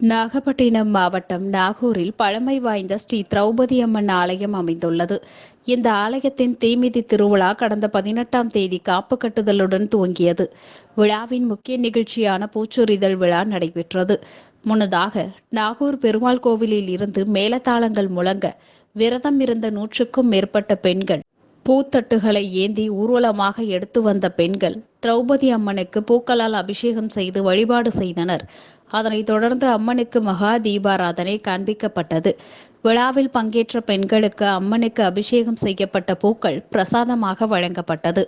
நாகப்பட்டினம் மாவட்டம் நாகூரில் பழமை வாய்ந்த ஸ்ரீ திரௌபதி அம்மன் ஆலயம் அமைந்துள்ளது. இந்த ஆலயத்தின் தீமிதி திருவிழா கடந்த பதினெட்டாம் தேதி காப்பு கட்டுதலுடன் துவங்கியது. விழாவின் முக்கிய நிகழ்ச்சியான பூச்சொரிதல் விழா நடைபெற்றது. முன்னதாக நாகூர் பெருமாள் கோவிலில் இருந்து மேலதாளங்கள் முழங்க விரதம் இருந்த நூற்றுக்கும் மேற்பட்ட பெண்கள் பூத்தட்டுகளை ஏந்தி ஊர்வலமாக எடுத்து வந்த பெண்கள் திரௌபதி அம்மனுக்கு பூக்களால் அபிஷேகம் செய்து வழிபாடு செய்தனர். அதனைத் தொடர்ந்து அம்மனுக்கு மகா தீபாராதனை காண்பிக்கப்பட்டது. விழாவில் பங்கேற்ற பெண்களுக்கு அம்மனுக்கு அபிஷேகம் செய்யப்பட்ட பூக்கள் பிரசாதமாக வழங்கப்பட்டது.